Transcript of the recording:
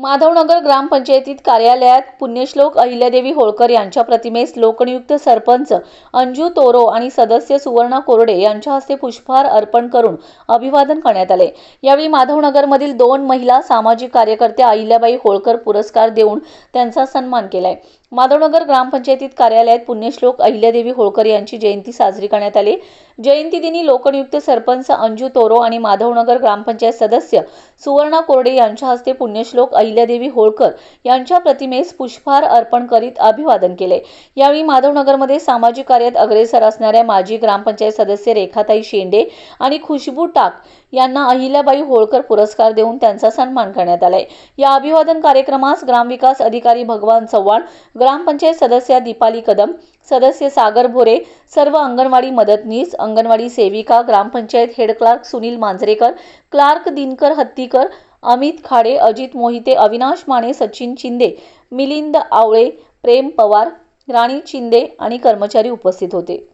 माधवनगर ग्रामपंचायतीत कार्यालयात पुण्यश्लोक अहिल्यादेवी होळकर यांच्या प्रतिमेस लोकनियुक्त सरपंच अंजू तोरो आणि सदस्य सुवर्णा कोरडे यांच्या हस्ते पुष्पहार अर्पण करून अभिवादन करण्यात आले. यावेळी माधवनगरमधील दोन महिला सामाजिक कार्यकर्त्या अहिल्याबाई होळकर पुरस्कार देऊन त्यांचा सन्मान केलाय. माधवनगर ग्रामपंचायतीत कार्यालयात पुण्यश्लोक अहिल्यादेवी होळकर यांची जयंती साजरी करण्यात आली. जयंतीदिनी लोकनियुक्त सरपंच अंजू तोरो आणि माधवनगर ग्रामपंचायत सदस्य सुवर्णा कोरडे यांच्या हस्ते पुण्यश्लोक अहिल्यादेवी होळकर यांच्या प्रतिमेस पुष्पहार अर्पण करीत अभिवादन केले. यावेळी माधवनगरमध्ये सामाजिक कार्यात अग्रेसर असणाऱ्या माजी ग्रामपंचायत सदस्य रेखाताई शेंडे आणि खुशबू टाक यांना अहिल्याबाई होळकर पुरस्कार देऊन त्यांचा सन्मान करण्यात आलाय. या अभिवादन कार्यक्रमास ग्रामविकास अधिकारी भगवान चव्हाण ग्रामपंचायत सदस्या दीपाली कदम सदस्य सागर भोरे सर्व अंगणवाडी मदतनीस अंगणवाडी सेविका gram panchayat head clerk Sunil Manjrekar clerk Dinkar Hattikar Amit Khade Ajit Mohite Avinash Mane Sachin Shinde Milind Awale Prem Pawar Rani Shinde आणि कर्मचारी उपस्थित होते.